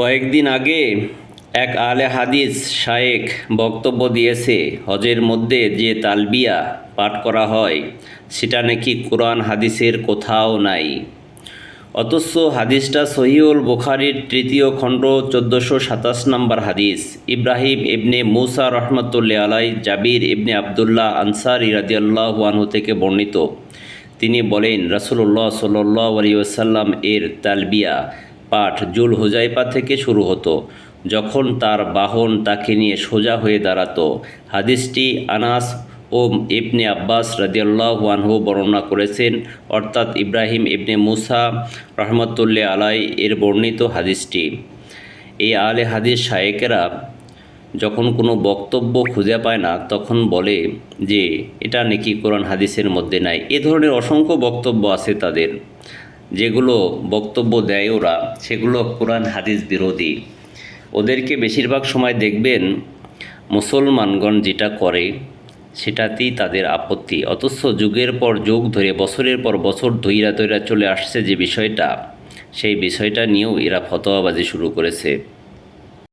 কয়েকদিন আগে এক আলে হাদিস শায়েক বক্তব্য দিয়েছে, হজের মধ্যে যে তালবিয়া পাঠ করা হয়, সেটা নাকি কোরআন হাদিসের কোথাও নাই। অথচ হাদিসটা সহিউল বুখারির তৃতীয় খণ্ড চোদ্দোশো সাতাশ নম্বর হাদিস। ইব্রাহিম ইবনে মুসা রহমতুল্লা আলাই, জাবির ইবনে আবদুল্লাহ আনসার ইরাদিয়াল্লাহ আনহু থেকে বর্ণিত। তিনি বলেন রাসুল্লাহ সাল্লাহ আলী ওসাল্লাম এর তালবিয়া পাঠ জুল হুজাইপা থেকে শুরু হতো, যখন তার বাহন তাকে নিয়ে সোজা হয়ে দাঁড়াতো। হাদিসটি আনাস ও ইবনে আব্বাস রাদিয়াল্লাহ আনহু বর্ণনা করেছেন, অর্থাৎ ইব্রাহিম ইবনে মুসা রহমতুল্লাহ আলাই এর বর্ণিত হাদিসটি। এই আলে হাদিস শায়েকেরা যখন কোনো বক্তব্য খুঁজে পায় না, তখন বলে যে, এটা নাকি কোরআন হাদিসের মধ্যে নাই। এ ধরনের অসংখ্য বক্তব্য আছে তাদের। যেগুলো বক্তব্য দেয় ওরা, সেগুলো কোরআন, হাদিস বিরোধী। ওদেরকে বেশিরভাগ সময় দেখবেন মুসলমানগণ যেটা করে, সেটাতেই তাদের আপত্তি। অথচ যুগের পর যুগ ধরে, বছরের পর বছর ধৈরা ধৈরা চলে আসছে যে বিষয়টা, সেই বিষয়টা নিয়েও এরা ফতোয়াবাজি শুরু করেছে।